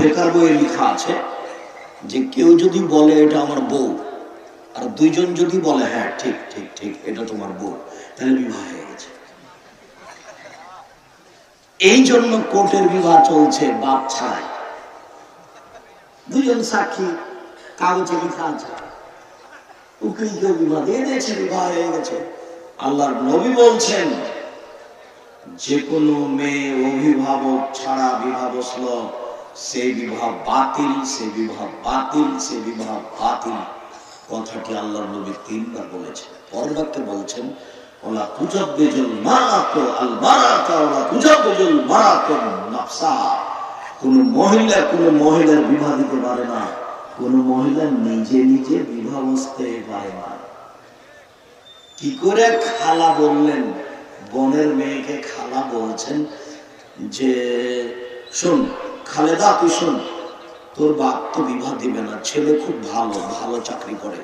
ফেকার বইয়ে লেখা আছে যে কেউ যদি বলে এটা আমার বউ, আর দুইজন যদি বলে হ্যাঁ ঠিক ঠিক ঠিক, এটা তোমার বউ, তাহলে বিবাহ হয়ে গেছে। এই জন্য কোর্টের বিবাহ চলছে বাপ ছাড়াই। দুজন সাক্ষী, কাগজে লেখা আছে। উকিলকে বিবাহ দিয়ে দিয়েছে, বিবাহ হয়ে গেছে। আল্লাহর নবী বলছেন, যে কোনো মেয়ে অভিভাবক ছাড়া বিবাহ বসল সে বিবাহ বাতিল, সে বিবাহ বাতিল, সে বিবাহ বাতিল। কথাটি আল্লাহর নবী তিনবার বলেছেন পরের বাক্যে বলছেন, ওলা তুজাব্বিজুল মারাতু আল ওলা তুজাব্বিজুল মারাতু নাফসা। কোন মহিলা কোন মহিলার বিবাহ দিতে পারে না, কোন মহিলা নিজে নিজে বিবাহ বসতে পারে না। কি করে খালা বললেন? বোনের মেয়েকে খালা বলছেন যে, শোন খালেদা তুই শোন তোর বাপ তো বিবাহ দিবে না ছেলে খুব ভালো ভালো চাকরি করে।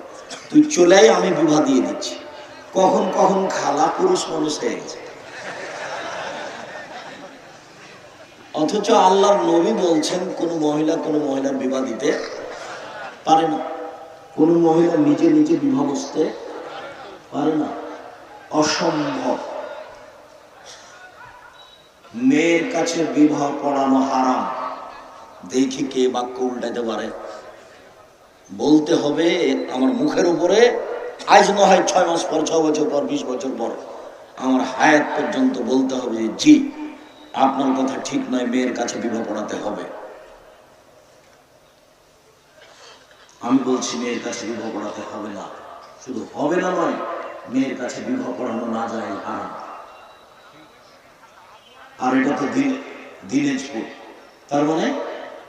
তুই চলে আয়, আমি বিবাহ দিয়ে দিচ্ছি। কখন কখন খালা পুরুষ মানুষ হয়ে গেছে। অথচ আল্লাহর নবী বলছেন কোন মহিলা কোন মহিলার বিবাহ দিতে পারে না। কোন মহিলা নিজে নিজে বিবাহ বসতে পারে না। অসম্ভব। মেয়ের কাছে বিবাহ পড়ানো হারাম। দেখি কে বাক্য উল্টাতে পারে। বলতে হবে, আমার মুখের উপরে আজ না হয় ছয় মাস পর ছ বছর পর, বিশ বছর পর আমার হায়াত পর্যন্ত বলতে হবে, জি, আপনার কথা ঠিক নয়, মেয়ের কাছে বিবাহ পড়াতে হবে। আমি বলছি, মেয়ের কাছে বিবাহ পড়াতে হবে না। শুধু হবে না নয়, মেয়ের কাছে বিবাহ পড়ানো না যায়, হারাম। আর এটা তো দিন দিনাজপুর তার মানে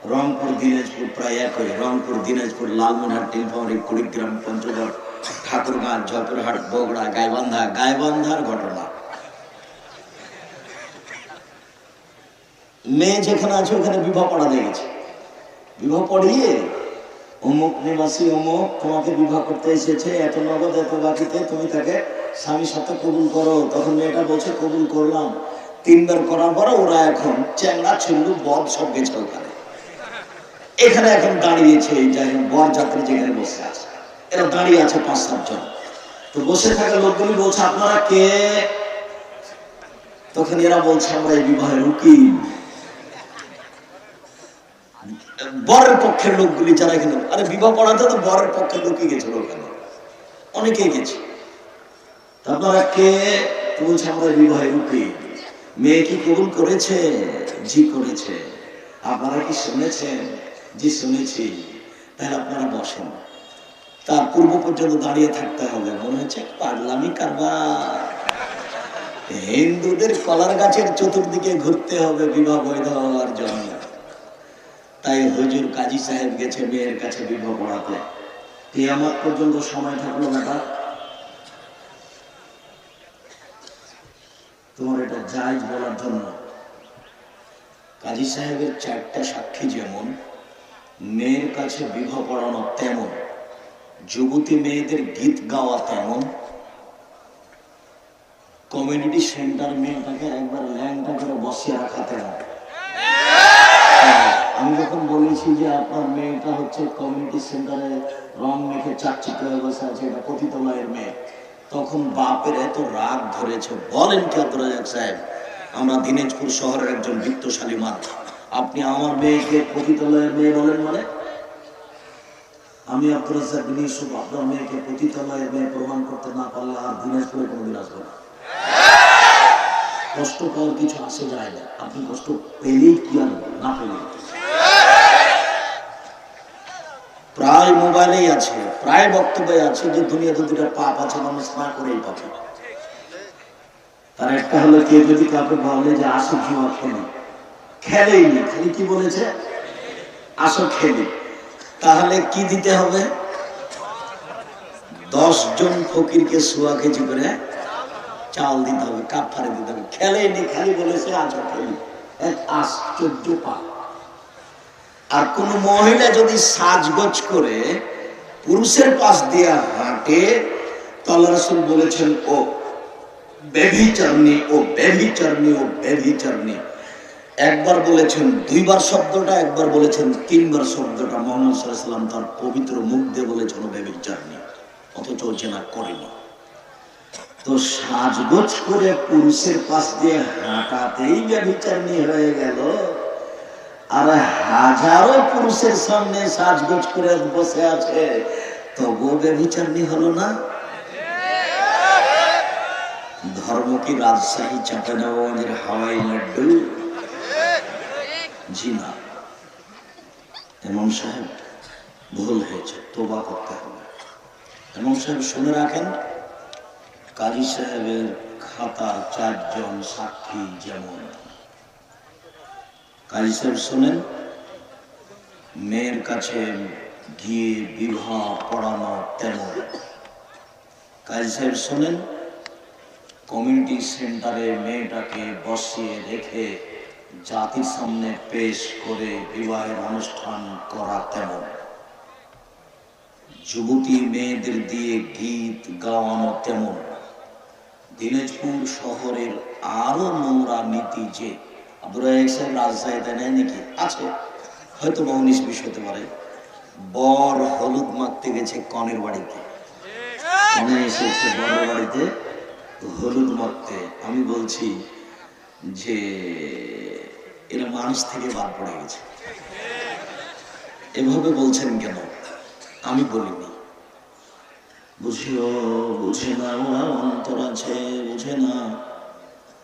রংপুর, দিনাজপুর প্রায় একই। রংপুর, দিনাজপুর, লালমনিরহাট, নীলফামারী, কুড়িগ্রাম, পঞ্চগড়, ঠাকুরগাঁ জয়পুরহাট বগুড়া, গাইবান্ধা। গাইবান্ধার ঘটনা। মেয়ে যেখানে আছে, ওখানে বিবাহ পড়াতে গেছে। বিবাহ পড়িয়ে অমুক নিবাসী অমুক তোমাকে বিবাহ করতে এসেছে, এত নগদ, এত বাকিতে তুমি তাকে স্বামীর সাথে কবুল করো। তখন মেয়েটা বলছে, কবুল করলাম। তিনবার করার পরে ওরা এখন চ্যাংড়া, ছিল্লু বদ সব গেছে ওখানে। এখানে এখন দাঁড়িয়েছে যাই হোক, বর যাত্রী যেখানে বসে আছে। এরা দাঁড়িয়ে আছে পাঁচ সাতজন তো বসে থাকা লোকগুলি বলছে আপনারা কে? তখন এরা বলছে আমরা এই বিবাহের উকিল। বরের পক্ষের লোকগুলি যারা এখানে আরে বিবাহ পড়াতে তো বরের পক্ষের লোকই গেছিল ওখানে। অনেকেই গেছে। আপনারা কে? বলছে আমরা বিবাহের উকিল। মেয়ে কি কবুল করেছে? জি করেছে। আপনারা কি শুনেছেন? জি শুনেছি, তাহলে আপনারা বসেন। তার পূর্ব পর্যন্ত দাঁড়িয়ে থাকতে হবে। মনে হচ্ছে পাগলামি কারবার। হিন্দুদের কলার গাছের চতুর্দিকে ঘুরতে হবে বিবাহ বৈধ হওয়ার জন্য। তাই হুজুর কাজী সাহেব গেছে মেয়ের কাছে বিবাহ পড়াতে কিয়ামত পর্যন্ত সময় থাকল বেটা তোমার এটা জায়জ বলার জন্য। কাজী সাহেবের চারটা সাক্ষী যেমন মেয়ের কাছে বিবাহ পড়ানো তেমন, যুবতী মেয়েদের গীত গাওয়া তেমন। কমিউনিটি সেন্টার মেয়েটাকে একবার ল্যাংটা করে বসিয়ে রাখা তেমন আমি যখন বলেছি যে আপনার মেয়েটা হচ্ছে কমিউনিটি সেন্টারে রং মেখে চাকচিকে হয়ে বসে আছে, এটা পতিতলয়ের মেয়ে, তখন বাপের এত রাগ ধরেছে। বলেন কি আব্দুল সাহেব, আমরা দিনাজপুর শহরের একজন বিত্তশালী মানুষ আপনি আমার মেয়েকে পতিতলয়ের মেয়ে বলেন মানে? আমি রাজাক বিন ইউসুফ, আপনার মেয়েকে পতিতলয়ের মেয়ে প্রমাণ করতে না পারলে আর দিনাজপুরে কোনোদিন আসব না। কষ্ট পাওয়ার কিছু আসে যায় না। আপনি কষ্ট পেলেই কি আর না পেলেই। প্রায় মোবাইলেই আছে, প্রায় বক্তব্যে আছে যে দুনিয়াতে দুটা পাপ আছে মানুষ না করেই পাবে তার একটা হলো, কেউ যদি কাউকে বলে যে আসো জুয়া খেলি খেলেই নি, খালি কি বলেছে? আসো খেলি। তাহলে কি দিতে হবে? দশ জন ফকিরকে সুয়া কেজি করে চাল দিতে হবে, কাপ ফারে দিতে হবে। খেলেই নি খালি বলেছে, আসো খেলি। আশ্চর্য পাপ। আর কোন মহিলা যদি সাজগোজ করে পুরুষের পাশ দিয়ে হাঁটে তো আল্লাহ বলেছেন, ও বেভিচারনি ও বেভিচারনি ও বেভিচারনি একবার বলেছেন, দুইবার শব্দটা, একবার বলেছেন, তিনবার শব্দটা। মোহাম্মদ সাল্লাম তার পবিত্র মুখ দিয়ে বলেছেন বেবিচার নিয়ে অথচ জেনা করেনি। তো সাজগোজ করে পুরুষের পাশ দিয়ে হাঁটাতেই ব্যবচার নিয়ে হয়ে গেল। আর হাজারো পুরুষের সামনে সাজগোজ করে বসে আছে। তবুও ব্যবচার নিয়ে হলো না। ধর্ম কি রাজশাহী চাঁপানগঞ্জের হাওয়াই লাড্ডু? এমন সাহেব, ভুল হয়েছে তোবা করতে হবে এমন সাহেব, শুনে রাখেন, কাজী সাহেবের চারজন সাক্ষী যেমন। কাজী সাহেব, শোনেন, মেয়ের কাছে গিয়ে বিবাহ পড়ানো তেমন। কাজী সাহেব, শোনেন, কমিউনিটি সেন্টারে মেয়েটাকে বসিয়ে রেখে জাতির সামনে পেশ করে বিবাহের অনুষ্ঠান করা তেমন। যুবতী মেয়েদের দিয়ে গীত গাওয়ানো তেমন। দিনাজপুর শহরের আরও নোংরা নীতি যে সাহেব রাজশাহীতে নেয় নাকি? আছে। হয়তো হতে পারে। বর হলুদ মাখতে গেছে কনের বাড়িতে। কনে এসেছে বড় বাড়িতে হলুদ মাখতে। আমি বলছি যে এরা মানুষ থেকে বাদ পড়ে গেছে। এভাবে বলছেন কেন? আমি বলিনি। বুঝিও, বুঝে না ওরা অন্তর আছে, বুঝে না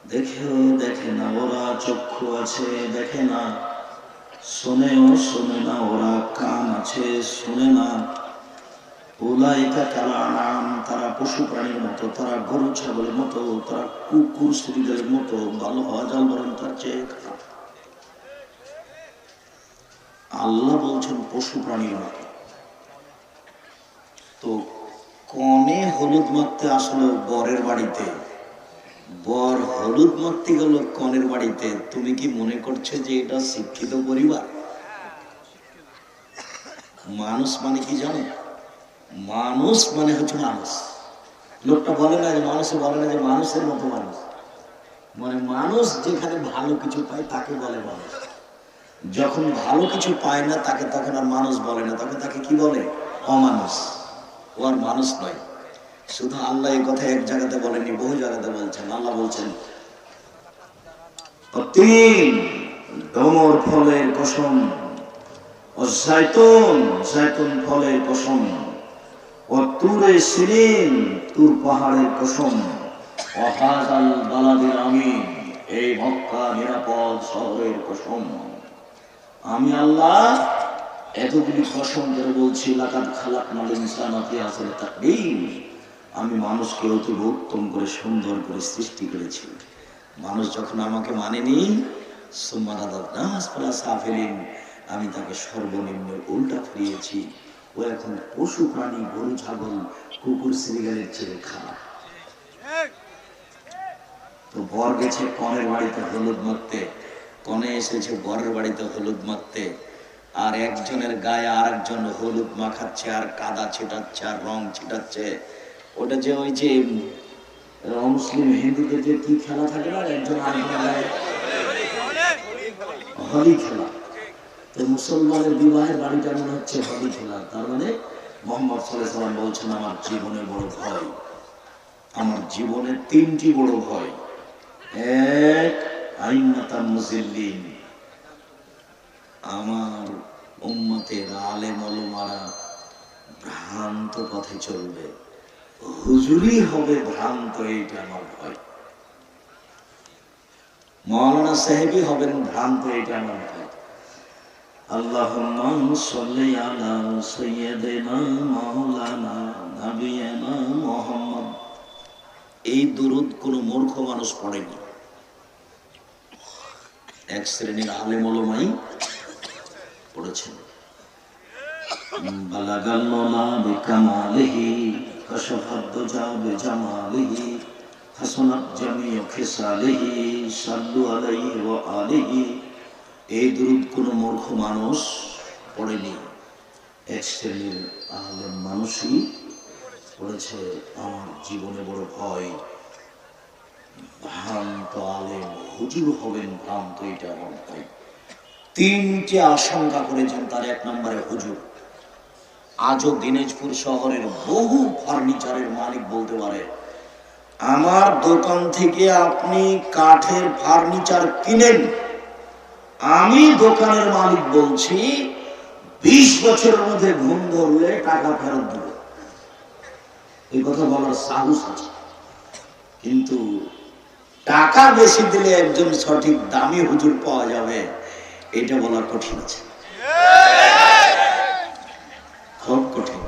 দেখেও দেখে না, ওরা চক্ষু আছে, দেখে না। শোনেও শোনে না, ওরা কান আছে, শোনে না। ওলাইকা তারা নাম তারা পশু প্রাণীর মতো, তারা গরু, ছাগলের মতো, তারা কুকুর শরীরের মতো, ভালো হওয়া বরং তার চেয়ে আল্লাহ বলছেন, পশু প্রাণীর মতো তো কনে হলুদ মাখতে আসলো বরের বাড়িতে। বর হলুদ মাখতে গেল কনের বাড়িতে। তুমি কি মনে করছ যে এটা শিক্ষিত পরিবার? মানুষ মানে কি জানো? মানুষ মানে হচ্ছে মানুষ। লোকটা বলে না যে মানুষে বলে না যে মানুষের মতো মানুষ। মানে মানুষ যেখানে ভালো কিছু পায়, তাকে বলে মানুষ। যখন ভালো কিছু পায় না, তাকে তখন আর মানুষ বলে না। তখন তাকে কি বলে? অমানুষ। ও আর মানুষ নয়। শুধু আল্লাহ এই কথা এক জায়গাতে বলেনি বহু জায়গাতে বলছেন। আল্লাহ বলছেন তিন ডমর ফলের কসম, ও জাইতুন জাইতুন ফলের কসম, ও তুরে সিরিন তুর পাহাড়ের কসম, ও হাজাল বালাদের আমিন, এই মক্কা নিরাপদ শহরের কসম। আমি আল্লাহ এতগুলি কসম করে বলছি লাকাত খালাক নাল ইনসানাতে আসলে আমি মানুষকে অতি উত্তম করে সুন্দর করে সৃষ্টি করেছি। মানুষ যখন আমাকে মানেনি আমি তাকে সর্বনিম্ন উল্টা ফিরিয়েছি। ও এখন পশু, প্রাণী, গরু, ছাগল, কুকুর শ্রীগালের চেয়ে খারাপ। তো বর গেছে কনের বাড়িতে হলুদ মাখতে। কনে এসেছে বরের বাড়িতে হলুদ মাখতে, আর একজনের গায়ে আর একজন হলুদ মাখাচ্ছে, আর কাদা ছিটাচ্ছে, আর রং ছিটাচ্ছে। ওটা যে ওই যে মুসলিম হিন্দুদের যে কি খেলা থাকে না, একজন হলি খেলা। তো মুসলমানের বিবাহের বাড়িটা মনে হচ্ছে হলি খেলা। তার মানে মোহাম্মদ সাল্লাম বলছেন, আমার জীবনে বড় ভয়, আমার জীবনে তিনটি বড় ভয়। এক আমার উম্মতের আলে মলমারা ভ্রান্ত পথে চলবে। হুজুরি হবে ভ্রান্ত, এইটা আমার ভয়। মৌলানা সাহেবই হবেন ভ্রান্ত, এইটা আমার ভয়। নাবিয়ানা মুহাম্মদ। এই দুরুদ কোনো মূর্খ মানুষ পড়েনি। সাল্লু আলাইহি ওয়া আলিহি। এই মূর্খ মানুষ পড়েনি। এক শ্রেণির মানুষই পড়েছে, আমার জীবনে বড় ভয়। তিনটে আশঙ্কা করেছেন তার এক নম্বরে হুজুর। আজও দিনাজপুর শহরের বহু ফার্নিচারের মালিক বলতে পারে, আমার দোকান থেকে আপনি কাঠের ফার্নিচার কিনেন। আমি দোকানের মালিক বলছি, বিশ বছরের মধ্যে ঘুম ধরলে টাকা ফেরত দেব। এই কথা বলার সাহস আছে। কিন্তু টাকা বেশি দিলে একজন সঠিক দামি হুজুর পাওয়া যাবে, এটা বলা কঠিন আছে। খুব কঠিন।